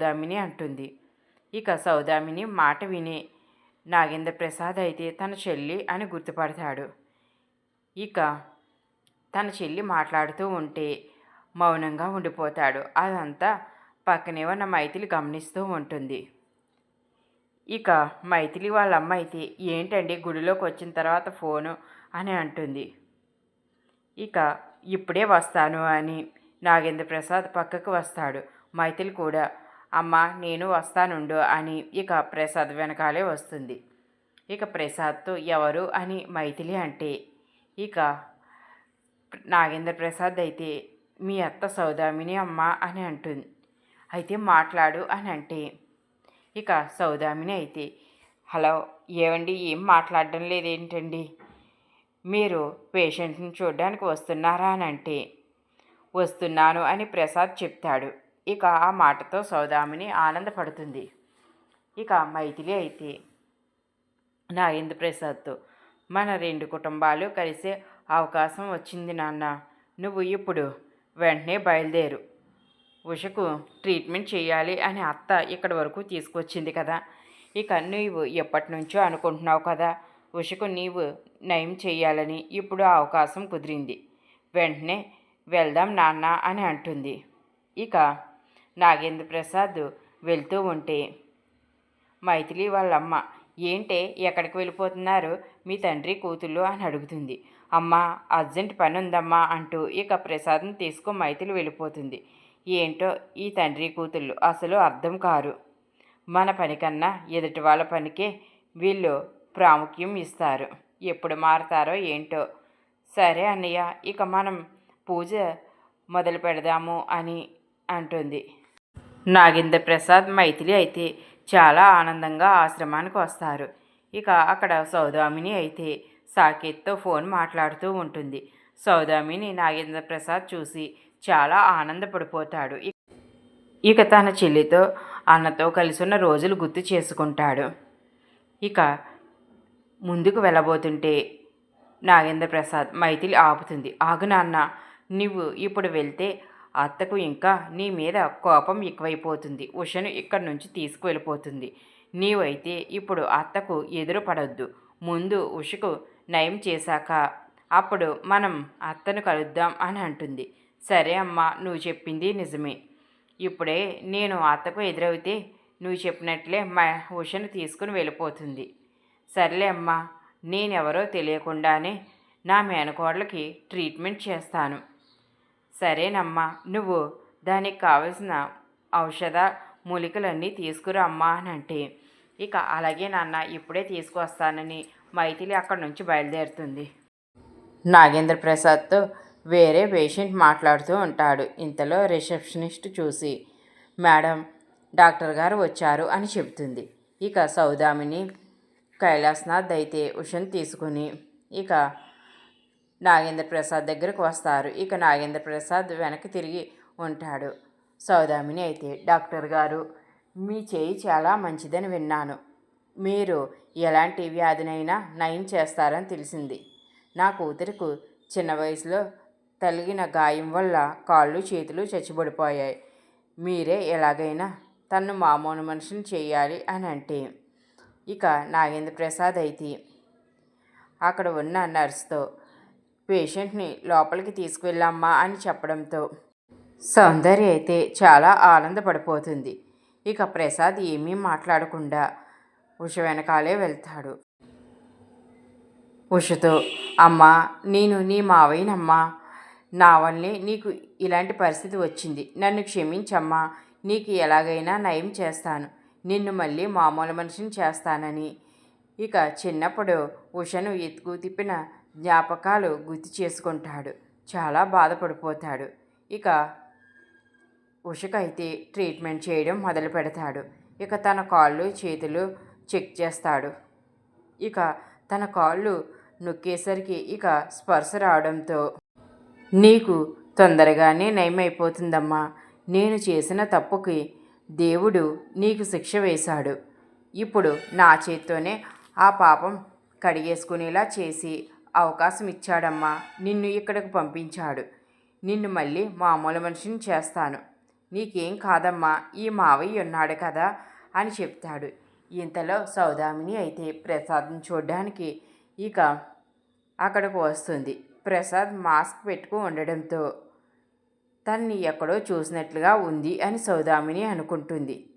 సౌదామిని అంటుంది. ఇక సౌదామిని మాట విని నాగేంద్ర ప్రసాద్ అయితే తన చెల్లి అని గుర్తుపడతాడు. ఇక తన చెల్లి మాట్లాడుతూ ఉంటే మౌనంగా ఉండిపోతాడు. అదంతా పక్కనే ఉన్న మైథిలి గమనిస్తూ ఉంటుంది. ఇక మైథిలి వాళ్ళ అమ్మ అయితే ఏంటండి గుడిలోకి వచ్చిన తర్వాత ఫోను అని అంటుంది. ఇక ఇప్పుడే వస్తాను అని నాగేంద్ర ప్రసాద్ పక్కకు వస్తాడు. మైథిలి కూడా అమ్మ నేను వస్తానుండు అని ఇక ప్రసాద్ వెనకాలే వస్తుంది. ఇక ప్రసాద్తో ఎవరు అని మైథిలి అంటే ఇక నాగేంద్ర ప్రసాద్ అయితే మీ అత్త సౌదామిని అమ్మ అని అంటుంది. అయితే మాట్లాడు అని అంటే ఇక సౌదామిని అయితే హలో ఏవండి ఏం మాట్లాడడం లేదేంటండి? మీరు పేషెంట్ని చూడడానికి వస్తున్నారా అని అంటే వస్తున్నాను అని ప్రసాద్ చెప్తాడు. ఇక ఆ మాటతో సౌదామిని ఆనందపడుతుంది. ఇక మైథిలి అయితే నాగేంద్ర ప్రసాద్తో మన రెండు కుటుంబాలు కలిసే అవకాశం వచ్చింది నాన్న నువ్వు ఇప్పుడు వెంటనే బయలుదేరు. ఉషకు ట్రీట్మెంట్ చేయాలి అని అత్త ఇక్కడి వరకు తీసుకొచ్చింది కదా. ఇక నువ్వు ఎప్పటి నుంచో అనుకుంటున్నావు కదా ఉషకు నీవు నయం చేయాలని ఇప్పుడు ఆ అవకాశం కుదిరింది. వెంటనే వెళ్దాం నాన్న అని అంటుంది. ఇక నాగేంద్ర ప్రసాద్ వెళ్తూ ఉంటే మైథిలి వాళ్ళమ్మ ఏంటే ఎక్కడికి వెళ్ళిపోతున్నారు? మీ తండ్రి కూతుళ్ళు? అని అడుగుతుంది. అమ్మ అర్జెంట్ పని ఉందమ్మా అంటూ ఇక ప్రసాదం తీసుకో మైథిలి వెళ్ళిపోతుంది. ఏంటో ఈ తండ్రి కూతుళ్ళు అసలు అర్థం కారు. మన పనికన్నా ఎదుటి వాళ్ళ పనికే వీళ్ళు ప్రాముఖ్యం ఇస్తారు. ఎప్పుడు మారతారో ఏంటో? సరే అన్నయ్య ఇక మనం పూజ మొదలు పెడదాము అని అంటుంది. నాగేంద్ర ప్రసాద్ మైథిలి అయితే చాలా ఆనందంగా ఆశ్రమానికి వస్తారు. ఇక అక్కడ సౌదామిని అయితే సాకేత్తో ఫోన్ మాట్లాడుతూ ఉంటుంది. సౌదామిని నాగేంద్ర ప్రసాద్ చూసి చాలా ఆనందపడిపోతాడు. ఇక తన చెల్లితో అన్నతో కలిసి ఉన్న రోజులు గుర్తు చేసుకుంటాడు. ఇక ముందుకు వెళ్ళబోతుంటే నాగేంద్ర ప్రసాద్ మైథిలి ఆపుతుంది. ఆగు నాన్న నువ్వు ఇప్పుడు వెళ్తే అత్తకు ఇంకా నీ మీద కోపం ఎక్కువైపోతుంది. ఉషను ఇక్కడి నుంచి తీసుకువెళ్ళిపోతుంది. నీవైతే ఇప్పుడు అత్తకు ఎదురు పడొద్దు ముందు ఉషకు నయం చేశాక అప్పుడు మనం అత్తను కలుద్దాం అని అంటుంది. సరే అమ్మా నువ్వు చెప్పింది నిజమే. ఇప్పుడే నేను అత్తకు ఎదురవుతే నువ్వు చెప్పినట్లే మా ఉషను తీసుకుని వెళ్ళిపోతుంది. సర్లే అమ్మా నేనెవరో తెలియకుండానే నా మేనకోడలకి ట్రీట్మెంట్ చేస్తాను. సరేనమ్మా నువ్వు దానికి కావలసిన ఔషధ మూలికలన్నీ తీసుకురా అమ్మా అని అంటే ఇక అలాగే నాన్న ఇప్పుడే తీసుకొస్తానని మైథిలి అక్కడి నుంచి బయలుదేరుతుంది. నాగేంద్ర ప్రసాద్తో వేరే పేషెంట్ మాట్లాడుతూ ఉంటాడు. ఇంతలో రిసెప్షనిస్ట్ చూసి మేడం డాక్టర్ గారు వచ్చారు అని చెబుతుంది. ఇక సౌదామిని కైలాస్నాథ్ అయితే ఉషన్ తీసుకుని ఇక నాగేంద్ర ప్రసాద్ దగ్గరకు వస్తారు. ఇక నాగేంద్ర ప్రసాద్ వెనక్కి తిరిగి ఉంటాడు. సౌదామిని అయితే డాక్టర్ గారు మీ చేయి చాలా మంచిదని విన్నాను. మీరు ఎలాంటి వ్యాధినైనా నయం చేస్తారని తెలిసింది. నా కూతురుకు చిన్న వయసులో తలిగిన గాయం వల్ల కాళ్ళు చేతులు చచ్చిబడిపోయాయి మీరే ఎలాగైనా తను మామూలు మనుషులు చేయాలి అని అంటే. ఇక నాగేంద్ర ప్రసాద్ అయితే అక్కడ ఉన్న నర్స్తో పేషెంట్ని లోపలికి తీసుకువెళ్ళమ్మా అని చెప్పడంతో సౌందర్య అయితే చాలా ఆనందపడిపోతుంది. ఇక ప్రసాద్ ఏమీ మాట్లాడకుండా ఉష వెనకాలే వెళ్తాడు. ఉషతో అమ్మా నేను నీ మావయ్యనమ్మా. నా వల్లే నీకు ఇలాంటి పరిస్థితి వచ్చింది. నన్ను క్షమించమ్మా. నీకు ఎలాగైనా నయం చేస్తాను. నిన్ను మళ్ళీ మామూలు మనిషిని చేస్తానని. ఇక చిన్నప్పుడు ఉషను ఎత్తుకు తిప్పిన జ్ఞాపకాలు గుర్తు చేసుకుంటాడు. చాలా బాధపడిపోతాడు. ఇక ఉషకైతే ట్రీట్మెంట్ చేయడం మొదలు పెడతాడు. ఇక తన కాళ్ళు చేతులు చెక్ చేస్తాడు. ఇక తన కాళ్ళు నొక్కేసరికి ఇక స్పర్శ రావడంతో నీకు తొందరగానే నయమైపోతుందమ్మా. నేను చేసిన తప్పుకి దేవుడు నీకు శిక్ష వేశాడు. ఇప్పుడు నా చేత్తోనే ఆ పాపం కడిగేసుకునేలా చేసి అవకాశం ఇచ్చాడమ్మా నిన్ను ఇక్కడికి పంపించాడు. నిన్ను మళ్ళీ మామూలు మనిషిని చేస్తాను. నీకేం కాదమ్మా ఈ మావయ్య ఉన్నాడు కదా అని చెప్తాడు. ఇంతలో సౌదామిని అయితే ప్రసాద్ని చూడడానికి ఇక అక్కడికి వస్తుంది. ప్రసాద్ మాస్క్ పెట్టుకు ఉండడంతో తన్ని ఎక్కడో చూసినట్లుగా ఉంది అని సౌదామిని అనుకుంటుంది.